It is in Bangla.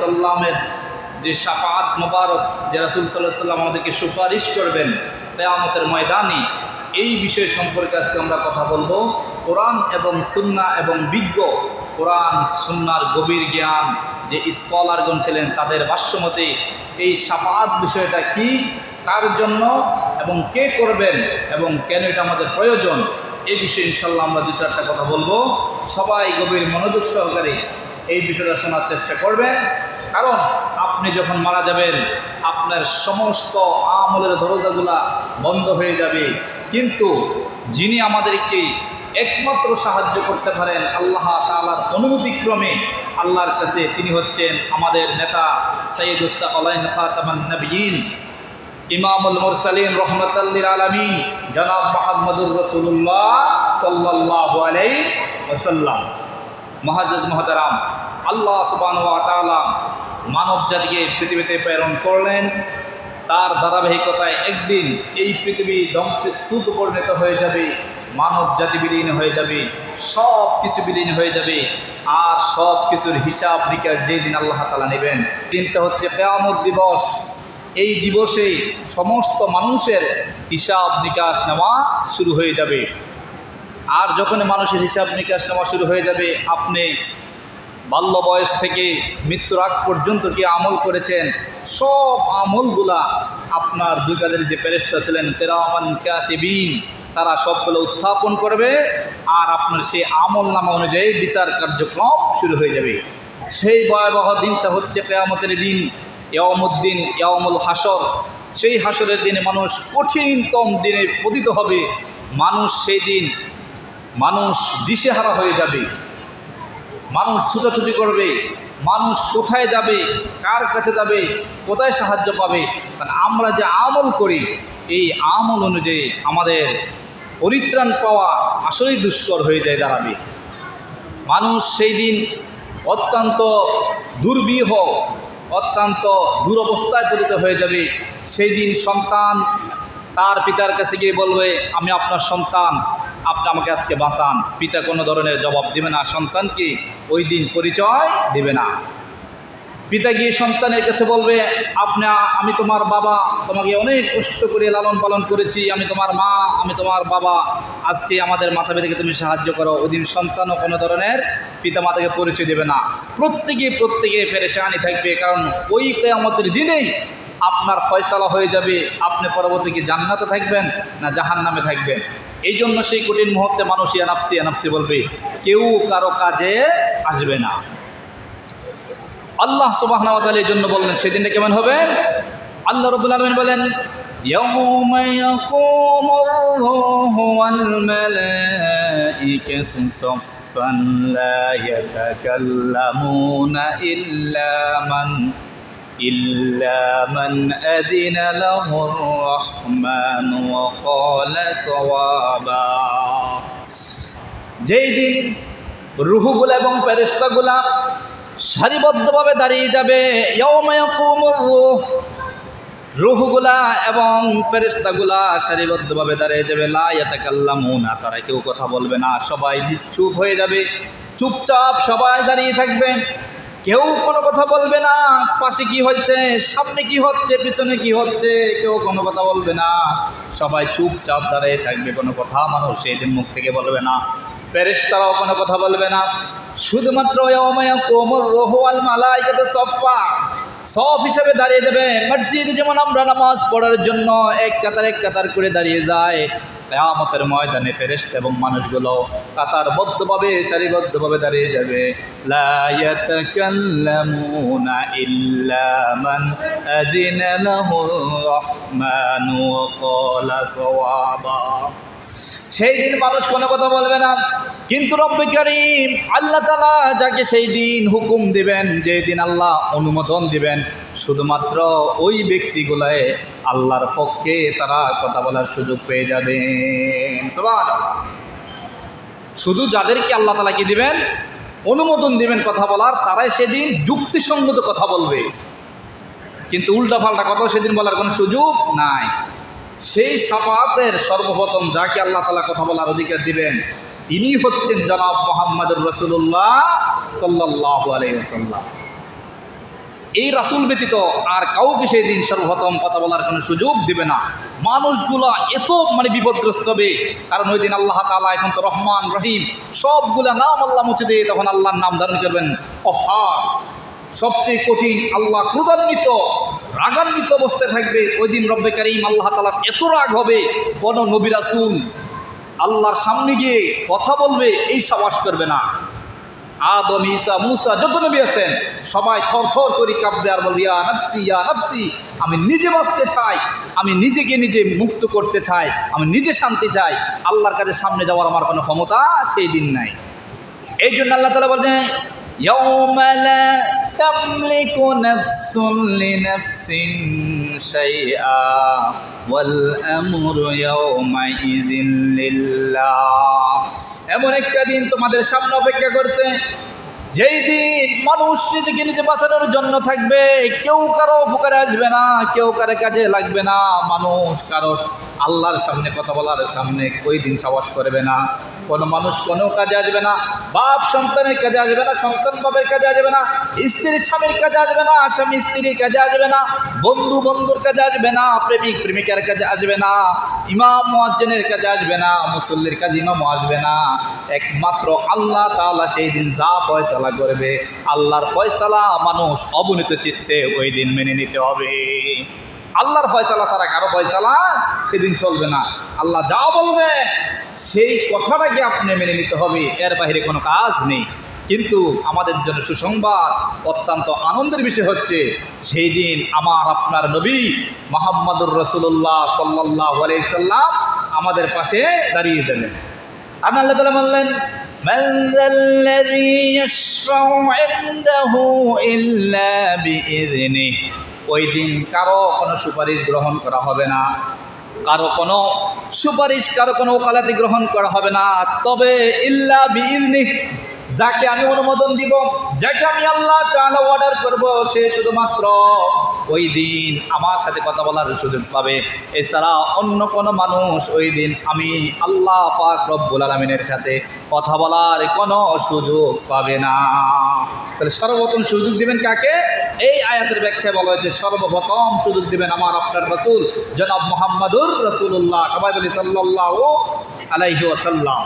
সাল্লামের যে সাফাত মোবারক যে রাসুল সাল্লাহ সাল্লাম আমাদেরকে সুপারিশ করবেন কেয়ামতের ময়দানে, এই বিষয় সম্পর্কে আজকে আমরা কথা বলব। কোরআন এবং সুন্না এবং বিজ্ঞ কোরআন সুন্নার গভীর জ্ঞান যে স্কলারগণ ছিলেন তাদের ভাষ্যমতে এই সাফাত বিষয়টা কি, কার জন্য এবং কে করবেন এবং কেন এটা আমাদের প্রয়োজন, এ বিষয়ে ইনশাল্লাহ আমরা দু চারটা কথা বলব। সবাই গভীর মনোযোগ সহকারে এই বিষয়টা শোনার চেষ্টা করবেন কারণ আপনি যখন মারা যাবেন, আপনার সমস্ত আমলের দরজাগুলা বন্ধ হয়ে যাবে। কিন্তু যিনি আমাদেরকে একমাত্র সাহায্য করতে পারেন, আল্লাহ তালার অনুমতিক্রমে আল্লাহর কাছে তিনি হচ্ছেন আমাদের নেতা নবীন ইমামুল মুরসালিন রহমতাল্লির আলমিন, জনাব মোহাম্মদুর রসুল্লাহ সাল্লাহ আলাই ওসাল্লাম মহাজাজ মহতারাম, আল্লাহ সুবান মানব জাতিকে পৃথিবীতে প্রেরণ করলেন। তার ধারাবাহিকতায় একদিন এই পৃথিবী ধ্বংসস্তূপ পরিণত হয়ে যাবে মানব জাতি বিলীন হয়ে যাবে সব কিছু বিলীন হয়ে যাবে, আর সব কিছুর হিসাব নিকাশ যেই দিন আল্লাহ তালা নেবেন, দিনটা হচ্ছে কেয়ামত দিবস। এই দিবসে সমস্ত মানুষের হিসাব নিকাশ নেওয়া শুরু হয়ে যাবে। আর যখন মানুষের হিসাব নিকাশ নেওয়া শুরু হয়ে যাবে, আপনি বাল্য বয়স থেকে মৃত্যুর আগ পর্যন্ত কি আমল করেছেন? সব আমলগুলা আপনার দুই কাদের যে প্যারেস্তা ছিলেন তেরামান কাতিবিন, তারা সবগুলো উত্থাপন করবে আর আপনার সেই আমল নামা অনুযায়ী বিচার কার্যক্রম শুরু হয়ে যাবে। সেই ভয়াবহ দিনটা হচ্ছে কেয়ামতের দিন ইয়ামুদ্দিন ইয়ামুল হাসর সেই হাসরের দিনে মানুষ কঠিনতম দিনে পতিত হবে। মানুষ সেই দিন মানুষ দিশেহারা হয়ে যাবে। মানুষ ছুটাছুটি করবে। মানুষ কোথায় যাবে? কার কাছে যাবে? কোথায় সাহায্য পাবে? কারণ আমরা যে আমল করি, এই আমল অনুযায়ী আমাদের পরিত্রাণ পাওয়া আসলেই দুষ্কর হয়ে যায় দাঁড়াবে। মানুষ সেই দিন অত্যন্ত দুর্বিহ, অত্যন্ত দুরবস্থায় পতিত হয়ে যাবে। সেই দিন সন্তান তার পিতার কাছে গিয়ে বলবে, আমি আপনার সন্তান। আপনি আমাকে আজকে বাঁচান। পিতা কোনো ধরনের জবাব দেবে না সন্তানকে ওই দিন পরিচয় দেবে না। পিতা গিয়ে সন্তানের কাছে বলবে, আপনা, আমি তোমার বাবা, তোমাকে অনেক কষ্ট করে লালন পালন করেছি, আমি তোমার মা, আমি তোমার বাবা। আজকে আমাদের মাথা পিতাকে তুমি সাহায্য করো। ওই দিন সন্তানও কোনো ধরনের পিতা মাতাকে পরিচয় দেবে না। প্রত্যেকে প্রত্যেকে পেরেশানি থাকবে, কারণ ওই আমাদের দিনেই আপনার ফয়সালা হয়ে যাবে। আপনি পরবর্তী কি জান্নাতে থাকবেন না জাহান নামে থাকবেন? এই জন্য সেই কঠিন মুহূর্তে মানুষ ইয়ানাপসি ইয়ানাপসি বলবে কেউ কারো কাজে আসবে না আল্লাহ সুবাহ এই জন্য বললেন সেদিনটা কেমন হবে আল্লাহ রবুল আলমিন বলেন يوم يقوم الروح والملائكة صفا لا يتكلمون إلا من إلا من أذن له الرحمن وقال صوابا যেই দিন রুহুগুলা এবং ফেরেস্তাগুলা সারিবদ্ধভাবে দাঁড়িয়ে যাবে রুহগুলা এবং ফেরেস্তাগুলা সারিবদ্ধভাবে দাঁড়িয়ে যাবে লাইয়াতাকাল্লামুনা তারা কেউ কথা বলবে না সবাই চুপ হয়ে যাবে চুপচাপ সবাই দাঁড়িয়ে থাকবে কেউ কোনো কথা বলবে না, পাশে কি হচ্ছে, সামনে কি হচ্ছে, পিছনে কি হচ্ছে, কেউ কোনো কথা বলবে না। সবাই চুপচাপ দাঁড়িয়ে থাকবে, কোনো কথা মানুষ সেই দিন মুখ থেকে বলবে না। প্যারেস্তারাও কোনো কথা বলবে না। শুধুমাত্র সব হিসাবে দাঁড়িয়ে যাবে। মসজিদে যেমন আমরা নামাজ পড়ার জন্য এক কাতার এক কাতার করে দাঁড়িয়ে যায়। কেয়ামতের ময়দানে ফেরেস্ত এবং মানুষগুলো কাতারবদ্ধভাবে, সারিবদ্ধভাবে দাঁড়িয়ে যাবে। সেই দিন মানুষ কোনো কথা বলবে না। কিন্তু রব্বে করিম আল্লাহ তালা যাকে সেই দিন হুকুম দিবেন যেই দিন আল্লাহ অনুমোদন দিবেন শুধুমাত্র ওই ব্যক্তিগুলায় আল্লাহর পক্ষে তারা কথা বলার সুযোগ পেয়ে যাবেন। শুধু যাদেরকে আল্লাহ তালা কি দিবেন? অনুমোদন দিবেন কথা বলার, তারাই সেদিন যুক্তিসঙ্গত কথা বলবে। কিন্তু উল্টাপাল্টা কথা সেদিন বলার কোনো সুযোগ নাই। সেই সাফাতের সর্বপ্রথম যাকে আল্লাহ তালা কথা বলার অধিকার দিবেন তিনি হচ্ছেন জনাব মোহাম্মদুর রসুল্লাহ সাল্লাহ আলাইসাল্লাম এই রাসুল ব্যতীত আর কাউকে সেই দিন সর্বপ্রথম কথা বলার কোনো সুযোগ দেবে না। মানুষগুলা এত মানে বিপদগ্রস্ত হবে। কারণ ওই দিন আল্লাহ তালা এখন তো রহমান, রহিম, সবগুলা নাম আল্লাহ মুছে দিয়ে তখন আল্লাহর নাম ধারণ করবেন। অহার সবচেয়ে কঠিন আল্লাহ ক্রুদান্বিত রাগান্বিত অবস্থায় থাকবে। ওই দিন রব্বে কারিম আল্লাহ তালার এত রাগ হবে কোন নবী রাসুল আল্লাহর সামনে গিয়ে কথা বলবে, এই সাবাস করবে না। আদম ইসা মুসা, যত নবী আছেন, সবাই থর থর করে কাঁপবে আর বলবে, ইয়া নাফসি ইয়া নাফসি, আমি নিজে বাঁচতে চাই, আমি নিজেকে নিজে মুক্ত করতে চাই, আমি নিজে শান্তি চাই, আল্লাহর কাছে সামনে যাওয়ার আমার কোনো ক্ষমতা সেই দিন নাই। এই জন্য আল্লাহ তালা বলছেন تملك نفس لنفس شيئا والأمر يومئذ لله এমন একটা দিন তোমাদের সামনে অপেক্ষা করছে যেই দিন মানুষ নিজেকে নিজে বাঁচানোর জন্য থাকবে, কেউ কারও উপকারে আসবে না, কেউ কারও কাজে লাগবে না। মানুষ কারও আল্লাহর সামনে কথা বলার সামনে ওই দিন সাবাস করবে না। কোনো মানুষ কোনো কাজে আসবে না, বাপ সন্তানের কাজে আসবে না, সন্তান বাপের কাজে আসবে না স্ত্রীর স্বামীর কাজে আসবে না, স্বামী স্ত্রীর কাজে আসবে না বন্ধু বন্ধুর কাজে আসবে না প্রেমিক প্রেমিকার কাজে আসবে না। ইমাম মুয়াজ্জিনের কাজে আসবে না, মুসল্লির কাজে ইমামও আসবে না। একমাত্র আল্লাহ তাআলা সেই দিন যা ফয়সালা করবে, আল্লাহর ফয়সালা মানুষ অবনীত চিত্তে ওই দিন মেনে নিতে হবে। আল্লাহর ফয়সালা ছাড়া কারও ফয়সালা সেদিন চলবে না। আল্লাহ যা বলবে, সেই কথাটাকে আপনি মেনে নিতে হবে। এর বাইরে কোনো কাজ নেই। কিন্তু আমাদের জন্য সুসংবাদ অত্যন্ত আনন্দের বিষয় হচ্ছে সেই দিন আমার আপনার নবী মোহাম্মদুর রসুল্লাহ সাল্লাহ আলাইসাল্লাম আমাদের পাশে দাঁড়িয়ে দেবেন আপনি আল্লাহ তালা বললেন من ذا الذي يشفع عنده إلا بإذنه ওই দিন কারো কোনো সুপারিশ গ্রহণ করা হবে না কারো কোনো সুপারিশ কারো কোনো ওকালাতি গ্রহণ করা হবে না তবে ইল্লা বিইজনি যাকে আমি অনুমোদন দিব, যাকে আমি আল্লাহ অর্ডার করব, সে শুধুমাত্র ওই দিন আমার সাথে কথা বলার সুযোগ পাবে। এছাড়া অন্য কোনো মানুষ ওই দিন আমি আল্লাহ পাক রব্বুল আলমিনের সাথে কথা বলার কোনো সুযোগ পাবে না। তাহলে সর্বপ্রথম সুযোগ দিবেন কাকে? এই আয়াতের ব্যাখ্যায় বলা হয়েছে, সর্বপ্রথম সুযোগ দিবেন আমার আপনার রসুল, জনাব মোহাম্মদুর রসুল্লাহ সবাই বলি সাল্লাহ আলাইহি ওয়াসাল্লাম।